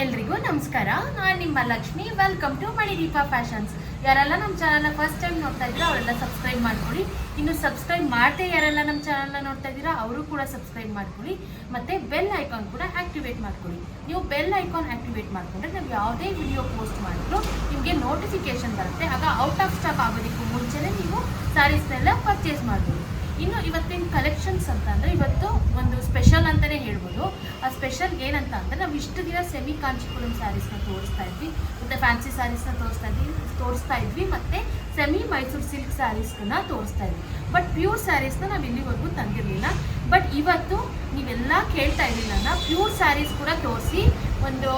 ಎಲ್ರಿಗೂ ನಮಸ್ಕಾರ. ನಾನು ನಿಮ್ಮ Lakshmi. Welcome to Manideepa fashions ಯಾರೆಲ್ಲ ನಮ್ಮ ಚಾನಲ್ನ ಫಸ್ಟ್ ಟೈಮ್ ನೋಡ್ತಾ ಇದ್ದೀರಾ, ಅವರೆಲ್ಲ ಸಬ್ಸ್ಕ್ರೈಬ್ ಮಾಡ್ಕೊಳ್ಳಿ. ಇನ್ನು ಸಬ್ಸ್ಕ್ರೈಬ್ ಮಾಡದೆ ಯಾರೆಲ್ಲ ನಮ್ಮ ಚಾನಲ್ನ ನೋಡ್ತಾ ಇದ್ದೀರಾ, ಅವರು ಕೂಡ ಸಬ್ಸ್ಕ್ರೈಬ್ ಮಾಡ್ಕೊಳ್ಳಿ. ಮತ್ತೆ ಬೆಲ್ ಐಕಾನ್ ಕೂಡ ಆಕ್ಟಿವೇಟ್ ಮಾಡ್ಕೊಳ್ಳಿ. ನೀವು ಬೆಲ್ ಐಕಾನ್ ಆಕ್ಟಿವೇಟ್ ಮಾಡ್ಕೊಂಡ್ರೆ ನಾವು ಯಾವುದೇ ವಿಡಿಯೋ ಪೋಸ್ಟ್ ಮಾಡಿದ್ರು ನಿಮಗೆ ನೋಟಿಫಿಕೇಶನ್ ಬರುತ್ತೆ. ಆಗ ಔಟ್ ಆಫ್ ಸ್ಟಾಕ್ ಆಗೋದಕ್ಕೂ ಮುಂಚೆನೇ ನೀವು ಸ್ಯಾರೀಸ್ನೆಲ್ಲ ಪರ್ಚೇಸ್ ಮಾಡ್ಬೋದು. ಇನ್ನು ಇವತ್ತಿನ ಕಲೆಕ್ಷನ್ಸ್ ಅಂತ ಅಂದರೆ ಇವತ್ತು ಒಂದು ಸ್ಪೆಷಲ್ ಅಂತಲೇ ಹೇಳ್ಬೋದು. ಆ ಸ್ಪೆಷಲ್ ಏನಂತ ಅಂದರೆ ನಾವು ಇಷ್ಟು ದಿನ ಸೆಮಿ ಕಾಂಚಿಪುರಂ ಸ್ಯಾರೀಸ್ನ ತೋರಿಸ್ತಾ ಇದ್ವಿ. ಮತ್ತು ಫ್ಯಾನ್ಸಿ ಸ್ಯಾರೀಸ್ನ ತೋರಿಸ್ತಾ ಇದ್ವಿ ತೋರಿಸ್ತಾ ಇದ್ವಿ. ಮತ್ತು ಸೆಮಿ ಮೈಸೂರು ಸಿಲ್ಕ್ ಸ್ಯಾರೀಸ್ನ ತೋರಿಸ್ತಾ ಇದ್ವಿ. ಬಟ್ ಪ್ಯೂರ್ ಸ್ಯಾರೀಸ್ನ ನಾವು ಇಲ್ಲಿವರೆಗೂ ತಂದಿರಲಿಲ್ಲ. ಬಟ್ ಇವತ್ತು ನೀವೆಲ್ಲ ಕೇಳ್ತಾ ಇದ್ದೀವಿ ನನ್ನ ಪ್ಯೂರ್ ಸ್ಯಾರೀಸ್ ಕೂಡ ತೋರಿಸಿ ಒಂದು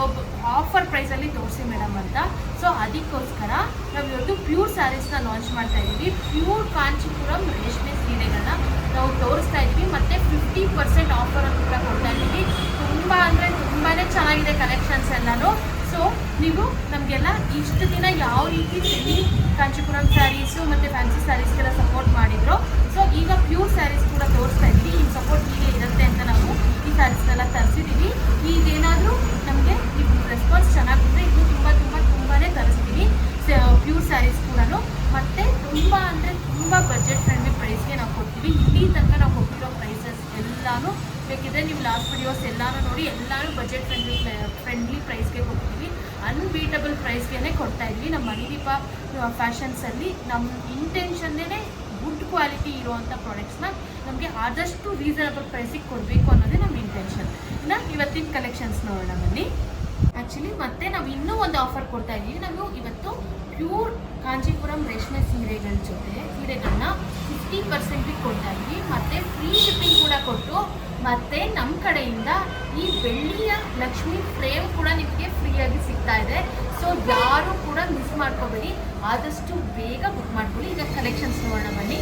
ಆಫರ್ ಪ್ರೈಸಲ್ಲಿ ತೋರಿಸಿ ಮೇಡಮ್ ಅಂತ. ಸೊ ಅದಕ್ಕೋಸ್ಕರ ನಾವು ಇವತ್ತು ಪ್ಯೂರ್ ಸ್ಯಾರೀಸ್ನ ಲಾಂಚ್ ಮಾಡ್ತಾ ಇದ್ದೀವಿ. ಪ್ಯೂರ್ ಕಾಂಚಿಪುರಂ ರೇಷ್ಮೆ ಸೀರೆಗಳನ್ನ ನಾವು ತೋರಿಸ್ತಾ ಇದ್ವಿ ಮತ್ತು ಫಿಫ್ಟಿ ಪರ್ಸೆಂಟ್ ಆಫರ್ ಅಂತ ಕೂಡ ಕೊಡ್ತಾ ಇದ್ದೀವಿ. ತುಂಬ ಅಂದರೆ ತುಂಬಾ ಚೆನ್ನಾಗಿದೆ ಕಲೆಕ್ಷನ್ಸ್ ಎಲ್ಲಾನು. ಸೊ ನೀವು ನಮಗೆಲ್ಲ ಇಷ್ಟು ದಿನ ಯಾವ ರೀತಿ ಸೆಮಿ ಕಾಂಚಿಪುರಂ ಸ್ಯಾರೀಸು ಮತ್ತು ಫ್ಯಾನ್ಸಿ ಸ್ಯಾರೀಸ್ಗೆಲ್ಲ ಸಪೋರ್ಟ್ ಮಾಡಿದ್ರು ಸೊ ಈಗ ಪ್ಯೂರ್ ಸ್ಯಾರೀಸ್ ಬೇಕಿದ್ರೆ ನೀವು ಲಾಸ್ಟ್ ವಿಡಿಯೋಸ್ ಎಲ್ಲಾನು ನೋಡಿ, ಎಲ್ಲಾನು ಬಜೆಟ್ ಫ್ರೆಂಡ್ಲಿ ಫ್ರೆಂಡ್ಲಿ ಪ್ರೈಸ್ಗೆ ಕೊಡ್ತೀವಿ. ಅನ್ಬೀಟಬಲ್ ಪ್ರೈಸ್ಗೆ ಕೊಡ್ತಾ ಇದ್ವಿ. ನಮ್ಮ ಮಣಿದೀಪ ಫ್ಯಾಷನ್ಸಲ್ಲಿ ನಮ್ಮ ಇಂಟೆನ್ಷನ್ನೇ ಗುಡ್ ಕ್ವಾಲಿಟಿ ಇರುವಂಥ ಪ್ರಾಡಕ್ಟ್ಸ್ನ ನಮಗೆ ಆದಷ್ಟು ರೀಸನಬಲ್ ಪ್ರೈಸಿಗೆ ಕೊಡಬೇಕು ಅನ್ನೋದೇ ನಮ್ಮ ಇಂಟೆನ್ಷನ್ ಇನ್ನು ಇವತ್ತಿನ ಕಲೆಕ್ಷನ್ಸ್ ನೋಡೋಣ ಬನ್ನಿ. ಆ್ಯಕ್ಚುಲಿ ಮತ್ತೆ ನಾವು ಇನ್ನೂ ಒಂದು ಆಫರ್ ಕೊಡ್ತಾ ಇದ್ದೀವಿ. ನಾವು ಇವತ್ತು ಪ್ಯೂರ್ ಕಾಂಚೀಪುರಂ ರೇಷ್ಮೆ ಸೀರೆಗಳ ಜೊತೆ ಸೀರೆಗಳನ್ನ ಫಿಫ್ಟಿ ಪರ್ಸೆಂಟಿಗೆ ಕೊಡ್ತಾ ಇದ್ವಿ ಮತ್ತು ಫ್ರೀ ಶಿಪ್ಪಿಂಗ್ ಕೂಡ ಕೊಟ್ಟು ಮತ್ತು ನಮ್ಮ ಕಡೆಯಿಂದ ಈ ಬೆಳ್ಳಿಯ ಲಕ್ಷ್ಮಿ ಫ್ರೇಮ್ ಕೂಡ ನಿಮಗೆ ಫ್ರೀಯಾಗಿ ಸಿಗ್ತಾ ಇದೆ. ಸೊ ಯಾರು ಕೂಡ ಮಿಸ್ ಮಾಡ್ಕೋಬೇಡಿ. ಆದಷ್ಟು ಬೇಗ ಬುಕ್ ಮಾಡ್ಕೊಳ್ಳಿ. ಈಗ ಕಲೆಕ್ಷನ್ಸ್ ನೋಡೋಣ ಬನ್ನಿ.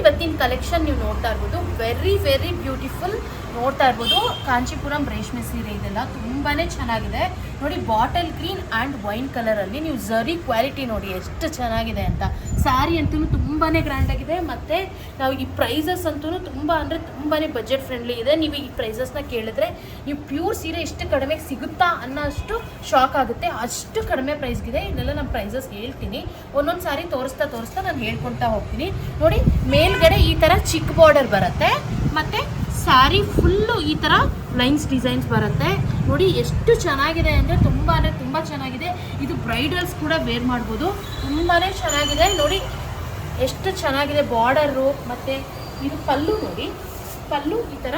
ಇವತ್ತಿನ ಕಲೆಕ್ಷನ್ ನೀವು ನೋಡ್ತಾ ಇರ್ಬೋದು. ವೆರಿ ವೆರಿ ಬ್ಯೂಟಿಫುಲ್ ನೋಡ್ತಾ ಇರ್ಬೋದು. ಕಾಂಚಿಪುರಂ ರೇಷ್ಮೆ ಸೀರೆ ಇದೆಲ್ಲ ತುಂಬಾ ಚೆನ್ನಾಗಿದೆ. ನೋಡಿ ಬಾಟಲ್ ಗ್ರೀನ್ ಆ್ಯಂಡ್ ವೈನ್ ಕಲರಲ್ಲಿ ನೀವು ಝರಿ ಕ್ವಾಲಿಟಿ ನೋಡಿ, ಎಷ್ಟು ಚೆನ್ನಾಗಿದೆ ಅಂತ. ಸ್ಯಾರಿ ಅಂತೂ ತುಂಬಾ ಗ್ರ್ಯಾಂಡ್ ಆಗಿದೆ. ಮತ್ತು ನಾವು ಈ ಪ್ರೈಸಸ್ ಅಂತೂ ತುಂಬ ಅಂದರೆ ತುಂಬಾ ಬಜೆಟ್ ಫ್ರೆಂಡ್ಲಿ ಇದೆ. ನೀವು ಈ ಪ್ರೈಸಸ್ನ ಕೇಳಿದ್ರೆ ನೀವು ಪ್ಯೂರ್ ಸೀರೆ ಎಷ್ಟು ಕಡಿಮೆ ಸಿಗುತ್ತಾ ಅನ್ನೋ ಅಷ್ಟು ಶಾಕ್ ಆಗುತ್ತೆ. ಅಷ್ಟು ಕಡಿಮೆ ಪ್ರೈಸ್ಗಿದೆ ಇದೆಲ್ಲ ನಾನು ಪ್ರೈಸಸ್ ಹೇಳ್ತೀನಿ. ಒಂದೊಂದು ಸಾರಿ ತೋರಿಸ್ತಾ ತೋರಿಸ್ತಾ ನಾನು ಹೇಳ್ಕೊತಾ ಹೋಗ್ತೀನಿ. ನೋಡಿ, ಮೇಲ್ಗಡೆ ಈ ಥರ ಚಿಕ್ಕ ಬಾರ್ಡರ್ ಬರುತ್ತೆ. ಮತ್ತು ಸ್ಯಾರಿ ಫುಲ್ಲು ಈ ಥರ ಲೈನ್ಸ್ ಡಿಸೈನ್ಸ್ ಬರುತ್ತೆ. ನೋಡಿ, ಎಷ್ಟು ಚೆನ್ನಾಗಿದೆ ಅಂದರೆ ತುಂಬ ಅಂದರೆ ತುಂಬ ಚೆನ್ನಾಗಿದೆ. ಇದು ಬ್ರೈಡಲ್ಸ್ ಕೂಡ ವೇರ್ ಮಾಡ್ಬೋದು. ತುಂಬಾ ಚೆನ್ನಾಗಿದೆ. ನೋಡಿ, ಎಷ್ಟು ಚೆನ್ನಾಗಿದೆ ಬಾರ್ಡರು ಮತ್ತು ಇದು ಪಲ್ಲು ನೋಡಿ. ಪಲ್ಲು ಈ ಥರ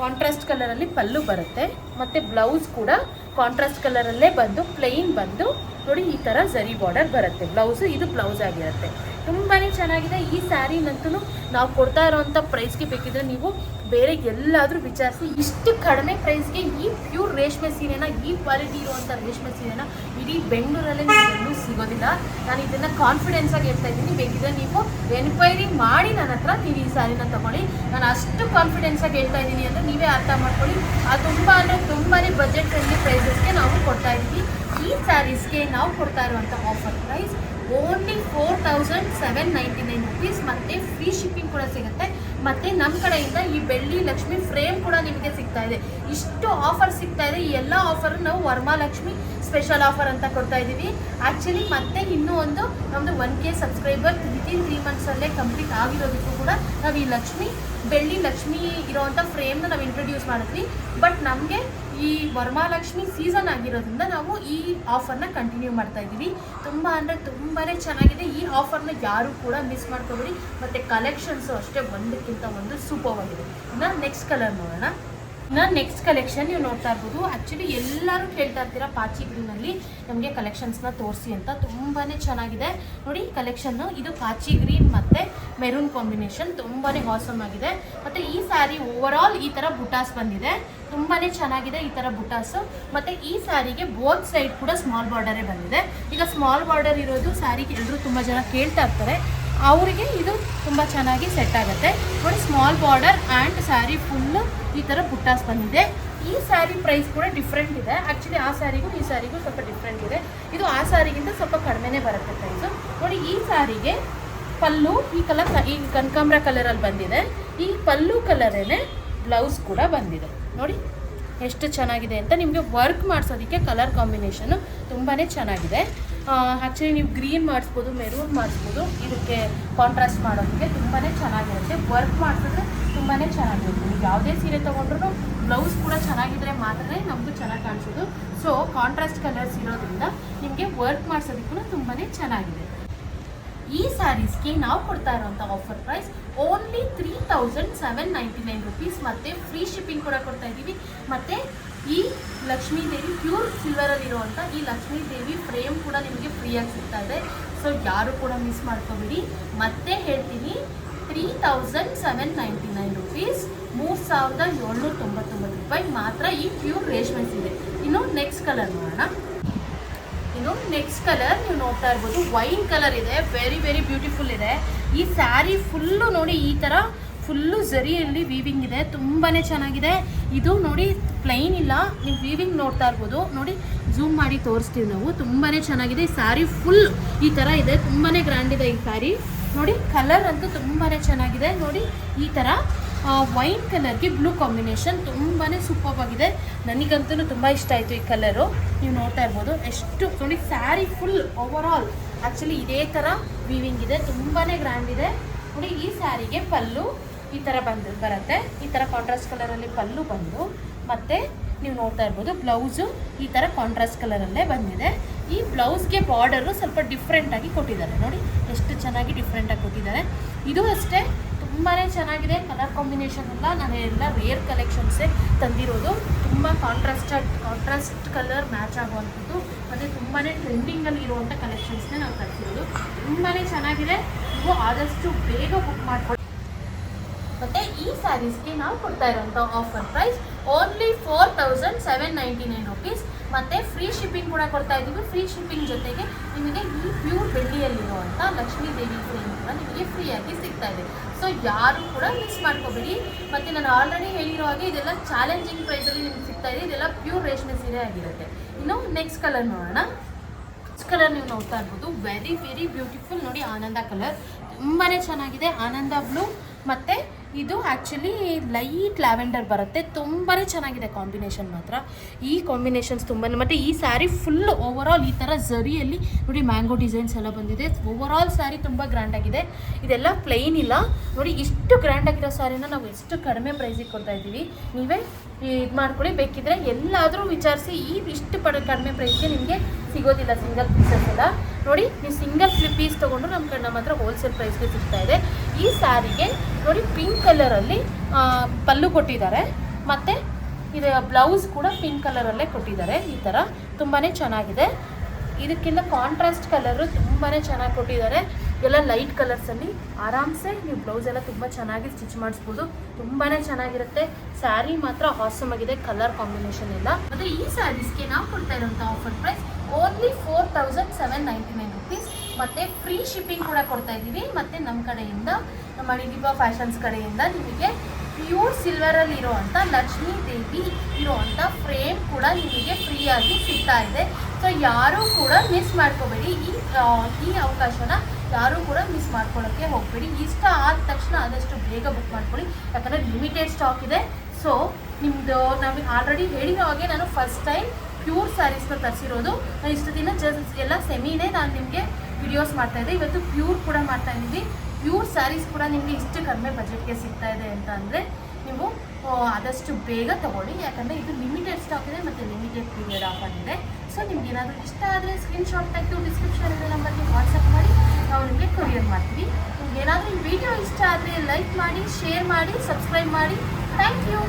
ಕಾಂಟ್ರಾಸ್ಟ್ ಕಲರಲ್ಲಿ ಪಲ್ಲು ಬರುತ್ತೆ. ಮತ್ತು ಬ್ಲೌಸ್ ಕೂಡ ಕಾಂಟ್ರಾಸ್ಟ್ ಕಲರಲ್ಲೇ ಬಂದು ಪ್ಲೈನ್ ಬಂದು, ನೋಡಿ, ಈ ಥರ ಝರಿ ಬಾರ್ಡರ್ ಬರುತ್ತೆ. ಬ್ಲೌಸು ಇದು ಬ್ಲೌಸ್ ಆಗಿರುತ್ತೆ. ತುಂಬಾ ಚೆನ್ನಾಗಿದೆ. ಈ ಸ್ಯಾರಿನಂತೂ ನಾವು ಕೊಡ್ತಾ ಇರೋವಂಥ ಪ್ರೈಸ್ಗೆ ಬೇಕಿದ್ರೆ ನೀವು ಬೇರೆ ಎಲ್ಲಾದರೂ ವಿಚಾರಿಸಿ, ಇಷ್ಟು ಕಡಿಮೆ ಪ್ರೈಸ್ಗೆ ಈ ಪ್ಯೂರ್ ರೇಷ್ಮೆ ಸೀರೆನ, ಈ ಕ್ವಾಲಿಟಿ ಇರುವಂಥ ರೇಷ್ಮೆ ಸೀರೆನ ಇಡೀ ಬೆಂಗಳೂರಲ್ಲೇ ಎಲ್ಲೂ ಸಿಗೋದಿಲ್ಲ. ನಾನು ಇದನ್ನು ಕಾನ್ಫಿಡೆನ್ಸ್ ಆಗಿ ಹೇಳ್ತಾ ಇದ್ದೀನಿ. ಬೇಕಿದ್ರೆ ನೀವು ಎನ್ಕ್ವೈರಿ ಮಾಡಿ ನನ್ನ ಹತ್ರ ನೀವು ಈ ಸ್ಯಾರಿನ ತಗೊಳ್ಳಿ. ನಾನು ಅಷ್ಟು ಕಾನ್ಫಿಡೆನ್ಸ್ ಆಗಿ ಹೇಳ್ತಾ ಇದ್ದೀನಿ ಅಂದರೆ ನೀವೇ ಅರ್ಥ ಮಾಡ್ಕೊಳ್ಳಿ. ಅದು ತುಂಬ ಅಂದರೆ ತುಂಬಾ ಬಜೆಟ್ ಫ್ರೆಂಡ್ಲಿ ಪ್ರೈಸಸ್ಗೆ ನಾವು ಕೊಡ್ತಾ ಇದ್ದೀವಿ. ಈ ಸ್ಯಾರೀಸ್ಗೆ ನಾವು ಕೊಡ್ತಾ ಇರುವಂಥ offer price only four thousand seven ninety nine rupees ಮತ್ತು ಫ್ರೀ ಶಿಪ್ಪಿಂಗ್ ಕೂಡ ಸಿಗುತ್ತೆ. ಮತ್ತು ನಮ್ಮ ಕಡೆಯಿಂದ ಈ ಬೆಳ್ಳಿ ಲಕ್ಷ್ಮಿ ಫ್ರೇಮ್ ಕೂಡ ನಿಮಗೆ ಸಿಗ್ತಾ ಇದೆ. ಇಷ್ಟು ಆಫರ್ ಸಿಗ್ತಾ ಇದೆ. ಈ ಎಲ್ಲ ಆಫರ್ ನಾವು ವರ್ಮಾಲಕ್ಷ್ಮಿ ಸ್ಪೆಷಲ್ ಆಫರ್ ಅಂತ ಕೊಡ್ತಾ ಇದ್ದೀವಿ ಆ್ಯಕ್ಚುಲಿ ಮತ್ತೆ ಇನ್ನೂ ಒಂದು ನಮ್ಮದು one K subscriber within three ಮಂತ್ಸಲ್ಲೇ complete ಆಗಿರೋದಕ್ಕೂ ಕೂಡ ನಾವು ಈ ಲಕ್ಷ್ಮಿ ಬೆಳ್ಳಿ ಲಕ್ಷ್ಮಿ ಇರೋವಂಥ ಫ್ರೇಮ್ನ ನಾವು ಇಂಟ್ರೊಡ್ಯೂಸ್ ಮಾಡಿದ್ವಿ. ಬಟ್ ನಮಗೆ ಈ ವರಮಹಾಲಕ್ಷ್ಮಿ ಸೀಸನ್ ಆಗಿರೋದ್ರಿಂದ ನಾವು ಈ ಆಫರ್ನ ಕಂಟಿನ್ಯೂ ಮಾಡ್ತಾ ಇದ್ದೀವಿ. ತುಂಬ ಅಂದರೆ ತುಂಬಾ ಚೆನ್ನಾಗಿದೆ. ಈ ಆಫರ್ನ ಯಾರು ಕೂಡ ಮಿಸ್ ಮಾಡ್ಕೋಬೇಡಿ. ಮತ್ತು ಕಲೆಕ್ಷನ್ಸು ಅಷ್ಟೇ ಒಂದಕ್ಕಿಂತ ಒಂದು ಸೂಪರ್ ಆಗಿದೆ. ಇನ್ನು ನೆಕ್ಸ್ಟ್ ಕಲರ್ ನೋಡೋಣ. ಇನ್ನು ನೆಕ್ಸ್ಟ್ ಕಲೆಕ್ಷನ್ ನೀವು ನೋಡ್ತಾ ಇರ್ಬೋದು. ಆ್ಯಕ್ಚುಲಿ ಎಲ್ಲರೂ ಕೇಳ್ತಾ ಇರ್ತೀರಾ ಪಾಚಿ ಗ್ರೀನಲ್ಲಿ ನಮಗೆ ಕಲೆಕ್ಷನ್ಸ್ನ ತೋರಿಸಿ ಅಂತ. ತುಂಬಾ ಚೆನ್ನಾಗಿದೆ. ನೋಡಿ ಕಲೆಕ್ಷನ್ನು ಇದು ಪಾಚಿ ಗ್ರೀನ್ ಮತ್ತು ಮೆರೂನ್ ಕಾಂಬಿನೇಷನ್ ತುಂಬಾ ಹಾಸಮ್ ಆಗಿದೆ. ಮತ್ತು ಈ ಸ್ಯಾರಿ ಓವರ್ ಈ ಥರ ಬುಟಾಸ್ ಬಂದಿದೆ. ತುಂಬಾ ಚೆನ್ನಾಗಿದೆ ಈ ಥರ ಬುಟಾಸು. ಮತ್ತು ಈ ಸ್ಯಾರಿಗೆ ಬೋತ್ ಸೈಡ್ ಕೂಡ ಸ್ಮಾಲ್ ಬಾರ್ಡರೇ ಬಂದಿದೆ. ಈಗ ಸ್ಮಾಲ್ ಬಾರ್ಡರ್ ಇರೋದು ಸ್ಯಾರಿಗೆ ಎಲ್ಲರೂ ತುಂಬ ಜನ ಕೇಳ್ತಾ ಇರ್ತಾರೆ. ಅವರಿಗೆ ಇದು ತುಂಬ ಚೆನ್ನಾಗಿ ಸೆಟ್ ಆಗುತ್ತೆ. ನೋಡಿ small border and saree full ಈ ಥರ ಬುಟ್ಟಾಸ್ ಬಂದಿದೆ. ಈ ಸ್ಯಾರಿ ಪ್ರೈಸ್ ಕೂಡ ಡಿಫ್ರೆಂಟ್ ಇದೆ. ಆ್ಯಕ್ಚುಲಿ ಆ ಸ್ಯಾರಿಗೂ ಈ ಸ್ಯಾರಿಗೂ ಸ್ವಲ್ಪ ಡಿಫ್ರೆಂಟ್ ಇದೆ. ಇದು ಆ ಸ್ಯಾರಿಗಿಂತ ಸ್ವಲ್ಪ ಕಡಿಮೆನೇ ಬರುತ್ತೆ ಪ್ರೈಸು ನೋಡಿ, ಈ ಸ್ಯಾರಿಗೆ ಪಲ್ಲು, ಈ ಕಲರ್ ಈ ಕನಕಾಂಬ್ರ ಕಲರಲ್ಲಿ ಬಂದಿದೆ. ಈ ಪಲ್ಲು ಕಲರೇ ಬ್ಲೌಸ್ ಕೂಡ ಬಂದಿದೆ. ನೋಡಿ, ಎಷ್ಟು ಚೆನ್ನಾಗಿದೆ ಅಂತ ನಿಮಗೆ ವರ್ಕ್ ಮಾಡಿಸೋದಕ್ಕೆ ಕಲರ್ ಕಾಂಬಿನೇಷನು ತುಂಬಾ ಚೆನ್ನಾಗಿದೆ. ಆ್ಯಕ್ಚುಲಿ ನೀವು ಗ್ರೀನ್ ಮಾಡಿಸ್ಬೋದು ಮೆರೂನ್ ಮಾಡಿಸ್ಬೋದು. ಇದಕ್ಕೆ ಕಾಂಟ್ರಾಸ್ಟ್ ಮಾಡೋದಕ್ಕೆ ತುಂಬಾ ಚೆನ್ನಾಗಿರುತ್ತೆ. ವರ್ಕ್ ಮಾಡಿಸಿದ್ರೆ ತುಂಬಾ ಚೆನ್ನಾಗಿರುತ್ತೆ. ನೀವು ಯಾವುದೇ ಸೀರೆ ತೊಗೊಂಡ್ರು ಬ್ಲೌಸ್ ಕೂಡ ಚೆನ್ನಾಗಿದ್ರೆ ಮಾತ್ರ ನಮಗೂ ಚೆನ್ನಾಗಿ ಕಾಣಿಸೋದು. ಸೊ ಕಾಂಟ್ರಾಸ್ಟ್ ಕಲರ್ಸ್ ಇರೋದ್ರಿಂದ ನಿಮಗೆ ವರ್ಕ್ ಮಾಡಿಸೋದಕ್ಕೂ ತುಂಬಾ ಚೆನ್ನಾಗಿದೆ. ಈ ಸ್ಯಾರೀಸ್ಗೆ ನಾವು ಕೊಡ್ತಾ ಇರೋಂಥ offer price only three thousand seven ninety nine rupees ಮತ್ತು ಫ್ರೀ ಶಿಪ್ಪಿಂಗ್ ಕೂಡ ಕೊಡ್ತಾ ಇದ್ದೀವಿ. ಮತ್ತು ಈ ಲಕ್ಷ್ಮೀ ದೇವಿ ಪ್ಯೂರ್ ಸಿಲ್ವರಲ್ಲಿ ಇರುವಂಥ ಈ ಲಕ್ಷ್ಮೀ ದೇವಿ ಫ್ರೇಮ್ ಕೂಡ ನಿಮಗೆ ಫ್ರೀಯಾಗಿ ಸಿಗ್ತಾ ಇದೆ. ಸೊ ಯಾರು ಕೂಡ ಮಿಸ್ ಮಾಡ್ಕೋಬೇಡಿ. ಮತ್ತೆ ಹೇಳ್ತೀನಿ three thousand seven ninety nine rupees ಮೂರು ಸಾವಿರದ ಏಳ್ನೂರ ತೊಂಬತ್ತೊಂಬತ್ತು ರೂಪಾಯಿ ಮಾತ್ರ ಈ ಪ್ಯೂರ್ ರೇಷ್ಮೆ ಇದೆ. ಇನ್ನು ನೆಕ್ಸ್ಟ್ ಕಲರ್ ನೋಡೋಣ. ಇನ್ನು ನೆಕ್ಸ್ಟ್ ಕಲರ್ ನೀವು ನೋಡ್ತಾ ಇರ್ಬೋದು. ವೈನ್ ಕಲರ್ ಇದೆ ವೆರಿ ವೆರಿ ಬ್ಯೂಟಿಫುಲ್ ಇದೆ. ಈ ಸ್ಯಾರಿ ಫುಲ್ಲು ನೋಡಿ ಈ ಥರ ಫುಲ್ಲು ಝರಿಯಲ್ಲಿ ವೀವಿಂಗ್ ಇದೆ ತುಂಬಾ ಚೆನ್ನಾಗಿದೆ. ಇದು ನೋಡಿ ಪ್ಲೈನ್ ಇಲ್ಲ. ನೀವು ವೀವಿಂಗ್ ನೋಡ್ತಾ ಇರ್ಬೋದು. ನೋಡಿ ಝೂಮ್ ಮಾಡಿ ತೋರಿಸ್ತೀವಿ ನಾವು. ತುಂಬಾ ಚೆನ್ನಾಗಿದೆ. ಈ ಸ್ಯಾರಿ ಫುಲ್ ಈ ಥರ ಇದೆ. ತುಂಬಾ ಗ್ರ್ಯಾಂಡ್ ಇದೆ ಈ ಸ್ಯಾರಿ ನೋಡಿ ಕಲರ್ ಅಂತೂ ತುಂಬಾ ಚೆನ್ನಾಗಿದೆ. ನೋಡಿ, ಈ ಥರ ವೈನ್ ಕಲರ್ಗೆ ಬ್ಲೂ ಕಾಂಬಿನೇಷನ್ ತುಂಬಾ ಸೂಪರ್ ಆಗಿದೆ. ನನಗಂತೂ ತುಂಬ ಇಷ್ಟ ಆಯಿತು ಈ ಕಲರು ನೀವು ನೋಡ್ತಾ ಇರ್ಬೋದು. ಎಷ್ಟು, ನೋಡಿ saree full over all actually ಇದೇ ಥರ ವೀವಿಂಗ್ ಇದೆ. ತುಂಬಾ ಗ್ರ್ಯಾಂಡ್ ಇದೆ. ನೋಡಿ, ಈ ಸ್ಯಾರಿಗೆ ಪಲ್ಲು ಈ ಥರ ಬಂದು, ಬರುತ್ತೆ. ಈ ಥರ ಕಾಂಟ್ರಾಸ್ಟ್ ಕಲರಲ್ಲಿ ಪಲ್ಲು ಬಂದು ಮತ್ತು ನೀವು ನೋಡ್ತಾ ಇರ್ಬೋದು ಬ್ಲೌಸು ಈ ಥರ ಕಾಂಟ್ರಾಸ್ಟ್ ಕಲರಲ್ಲೇ ಬಂದಿದೆ. ಈ ಬ್ಲೌಸ್ಗೆ ಬಾರ್ಡರು ಸ್ವಲ್ಪ ಡಿಫ್ರೆಂಟಾಗಿ ಕೊಟ್ಟಿದ್ದಾರೆ. ನೋಡಿ, ಎಷ್ಟು ಚೆನ್ನಾಗಿ ಡಿಫ್ರೆಂಟಾಗಿ ಕೊಟ್ಟಿದ್ದಾರೆ. ಇದು ಅಷ್ಟೇ ತುಂಬಾ ಚೆನ್ನಾಗಿದೆ. ಕಲರ್ ಕಾಂಬಿನೇಷನ್ ಎಲ್ಲ ನಾನು ಎಲ್ಲ ರೇರ್ ಕಲೆಕ್ಷನ್ಸೇ ತಂದಿರೋದು. ತುಂಬ ಕಾಂಟ್ರಾಸ್ಟೆಡ್ ಕಾಂಟ್ರಾಸ್ಟ್ ಕಲರ್ ಮ್ಯಾಚ್ ಆಗುವಂಥದ್ದು. ಮತ್ತು ತುಂಬಾ ಟ್ರೆಂಡಿಂಗಲ್ಲಿ ಇರುವಂಥ ಕಲೆಕ್ಷನ್ಸ್ನೇ ನಾವು ತರಿಸಿರೋದು. ತುಂಬಾ ಚೆನ್ನಾಗಿದೆ. ನೀವು ಆದಷ್ಟು ಬೇಗ ಬುಕ್ ಮಾಡ್ಕೊಳ್ಳಿ ಮತ್ತು ಈ ಸ್ಯಾರೀಸ್ಗೆ ನಾವು ಕೊಡ್ತಾ ಇರೋಂಥ offer price only four thousand seven ninety nine rupees ಮತ್ತು ಫ್ರೀ ಶಿಪ್ಪಿಂಗ್ ಕೂಡ ಕೊಡ್ತಾ ಇದ್ದೀವಿ. ಫ್ರೀ ಶಿಪ್ಪಿಂಗ್ ಜೊತೆಗೆ ನಿಮಗೆ ಈ ಪ್ಯೂರ್ ಬೆಳ್ಳಿಯಲ್ಲಿರುವಂಥ ಲಕ್ಷ್ಮೀ ದೇವಿ ಫ್ರೇಮ್ ಕೂಡ ನಿಮಗೆ ಫ್ರೀಯಾಗಿ ಸಿಗ್ತಾ ಇದೆ. ಸೊ ಯಾರು ಕೂಡ ಮಿಸ್ ಮಾಡ್ಕೋಬೇಡಿ. ಮತ್ತು ನಾನು ಆಲ್ರೆಡಿ ಹೇಳಿರೋ ಹಾಗೆ ಇದೆಲ್ಲ ಚಾಲೆಂಜಿಂಗ್ ಪ್ರೈಸಲ್ಲಿ ನಿಮ್ಗೆ ಸಿಗ್ತಾ ಇದೆ. ಇದೆಲ್ಲ ಪ್ಯೂರ್ ರೇಷ್ಮೆ ಸೀರೆ ಆಗಿರುತ್ತೆ. ಇನ್ನು ನೆಕ್ಸ್ಟ್ ಕಲರ್ ನೋಡೋಣ. ಕಲರ್ ನೀವು ನೋಡ್ತಾ ಇರ್ಬೋದು. ವೆರಿ ವೆರಿ ಬ್ಯೂಟಿಫುಲ್ ನೋಡಿ, ಆನಂದ ಕಲರ್ ತುಂಬಾ ಚೆನ್ನಾಗಿದೆ. ಆನಂದ ಬ್ಲೂ ಮತ್ತು ಇದು ಆ್ಯಕ್ಚುಲಿ ಲೈಟ್ ಲ್ಯಾವೆಂಡರ್ ಬರುತ್ತೆ. ತುಂಬಾ ಚೆನ್ನಾಗಿದೆ ಕಾಂಬಿನೇಷನ್ ಮಾತ್ರ. ಈ ಕಾಂಬಿನೇಷನ್ಸ್ ತುಂಬಾ ಮತ್ತು ಈ ಸ್ಯಾರಿ ಫುಲ್ ಓವರ್ ಆಲ್ ಈ ಥರ ಝರಿಯಲ್ಲಿ ನೋಡಿ ಮ್ಯಾಂಗೋ ಡಿಸೈನ್ಸ್ ಎಲ್ಲ ಬಂದಿದೆ. ಓವರ್ ಆಲ್ ಸ್ಯಾರಿ ತುಂಬ ಗ್ರ್ಯಾಂಡಾಗಿದೆ ಇದೆಲ್ಲ ಪ್ಲೈನ್ ಇಲ್ಲ. ನೋಡಿ ಇಷ್ಟು ಗ್ರ್ಯಾಂಡಾಗಿರೋ ಸ್ಯಾರಿನ ನಾವು ಎಷ್ಟು ಕಡಿಮೆ ಪ್ರೈಸಿಗೆ ಕೊಡ್ತಾ ಇದ್ದೀವಿ. ನೀವೇ ಇದು ಮಾಡ್ಕೊಳ್ಳಿ. ಬೇಕಿದ್ರೆ ಎಲ್ಲಾದರೂ ವಿಚಾರಿಸಿ ಈ ಇಷ್ಟು ಪಡ, ಕಡಿಮೆ ಪ್ರೈಸ್ಗೆ ನಿಮಗೆ ಸಿಗೋದಿಲ್ಲ ಸಿಂಗಲ್ ಪೀಸಸ್ ಎಲ್ಲ. ನೋಡಿ, ನೀವು ಸಿಂಗಲ್ ಪೀಸ್ ತೊಗೊಂಡು ನಮ್ಮ ನಮ್ಮ ಹತ್ರ ಹೋಲ್ಸೇಲ್ ಪ್ರೈಸ್ಗೆ ಸಿಗ್ತಾ ಇದೆ. ಈ ಸ್ಯಾರಿಗೆ ನೋಡಿ ಪಿಂಕ್ ಕಲರಲ್ಲಿ ಪಲ್ಲು ಕೊಟ್ಟಿದ್ದಾರೆ. ಮತ್ತು ಇದು ಬ್ಲೌಸ್ ಕೂಡ ಪಿಂಕ್ ಕಲರಲ್ಲೇ ಕೊಟ್ಟಿದ್ದಾರೆ. ಈ ಥರ ತುಂಬಾ ಚೆನ್ನಾಗಿದೆ. ಇದಕ್ಕಿಂತ ಕಾಂಟ್ರಾಸ್ಟ್ ಕಲರು ತುಂಬಾ ಚೆನ್ನಾಗಿ ಕೊಟ್ಟಿದ್ದಾರೆ. ಎಲ್ಲ ಲೈಟ್ ಕಲರ್ಸಲ್ಲಿ ಆರಾಮ್ಸೆ ನೀವು ಬ್ಲೌಸ್ ಎಲ್ಲ ತುಂಬ ಚೆನ್ನಾಗಿ ಸ್ಟಿಚ್ ಮಾಡಿಸ್ಬೋದು. ತುಂಬಾ ಚೆನ್ನಾಗಿರುತ್ತೆ. ಸ್ಯಾರಿ ಮಾತ್ರ ಆಗಿದೆ. ಕಲರ್ ಕಾಂಬಿನೇಷನ್ ಎಲ್ಲ. ಮತ್ತು ಈ ಸ್ಯಾರೀಸ್ಗೆ ನಾವು ಕೊಡ್ತಾ ಇರೋಂಥ offer price only four thousand seven ninety nine rupees ಮತ್ತು ಫ್ರೀ ಶಿಪ್ಪಿಂಗ್ ಕೂಡ ಕೊಡ್ತಾ ಇದ್ದೀವಿ. ಮತ್ತು ನಮ್ಮ ಕಡೆಯಿಂದ, ನಮ್ಮ ಅಡಿದೀಪ ಫ್ಯಾಷನ್ಸ್ ಕಡೆಯಿಂದ ನಿಮಗೆ ಪ್ಯೂರ್ ಸಿಲ್ವರಲ್ಲಿ ಇರೋವಂಥ ಲಕ್ಷ್ಮೀ ದೇವಿ ಇರುವಂಥ ಫ್ರೇಮ್ ಕೂಡ ನಿಮಗೆ ಫ್ರೀಯಾಗಿ ಸಿಗ್ತಾ ಇದೆ. ಸೊ ಯಾರೂ ಕೂಡ ಮಿಸ್ ಮಾಡ್ಕೋಬೇಡಿ. ಈ ಈ ಅವಕಾಶನ ಯಾರೂ ಕೂಡ ಮಿಸ್ ಮಾಡ್ಕೊಳ್ಳೋಕ್ಕೆ ಹೋಗಬೇಡಿ. ಇಷ್ಟ ಆದ ತಕ್ಷಣ ಆದಷ್ಟು ಬೇಗ ಬುಕ್ ಮಾಡ್ಕೊಳ್ಳಿ. ಯಾಕಂದರೆ ಲಿಮಿಟೆಡ್ ಸ್ಟಾಕ್ ಇದೆ. ಸೊ ನಿಮ್ಮದು ನಮಗೆ ಆಲ್ರೆಡಿ ಹೇಳಿರೋ ಹಾಗೆ ನಾನು ಫಸ್ಟ್ ಟೈಮ್ ಪ್ಯೂರ್ ಸ್ಯಾರೀಸ್ನ ತರಿಸಿರೋದು. ಇಷ್ಟು ದಿನ ಜಸ್ಟ್ ಎಲ್ಲ ಸೆಮಿನೇ ನಾನು ನಿಮಗೆ ವಿಡಿಯೋಸ್ ಮಾಡ್ತಾ ಇದ್ದೆ. ಇವತ್ತು ಪ್ಯೂರ್ ಕೂಡ ಮಾಡ್ತಾ ಇದ್ದೀವಿ. ಪ್ಯೂರ್ ಸ್ಯಾರೀಸ್ ಕೂಡ ನಿಮಗೆ ಇಷ್ಟು ಕಡಿಮೆ ಬಜೆಟ್ಗೆ ಸಿಗ್ತಾ ಇದೆ ಅಂತ ಅಂದರೆ ನೀವು ಆದಷ್ಟು ಬೇಗ ತಗೊಳ್ಳಿ. ಯಾಕಂದರೆ ಇದು ಲಿಮಿಟೆಡ್ ಸ್ಟಾಕ್ ಇದೆ ಮತ್ತು ಲಿಮಿಟೆಡ್ ಪೀರಿಯಡ್ ಆಫರ್ ಇದೆ. ಸೊ ನಿಮ್ಗೆ ಏನಾದರೂ ಇಷ್ಟ ಆದರೆ ಸ್ಕ್ರೀನ್ಶಾಟ್ ತೆಗೆದು ಡಿಸ್ಕ್ರಿಪ್ಷನ್ ಇರೋ ನಂಬರ್ಗೆ ವಾಟ್ಸಪ್ ಮಾಡಿ. ನಾವು ನಿಮಗೆ ಕೊರಿಯರ್ ಮಾಡ್ತೀವಿ. ನಿಮ್ಗೆ ಏನಾದರೂ ಈ ವಿಡಿಯೋ ಇಷ್ಟ ಆದರೆ ಲೈಕ್ ಮಾಡಿ ಶೇರ್ ಮಾಡಿ ಸಬ್ಸ್ಕ್ರೈಬ್ ಮಾಡಿ. Thank you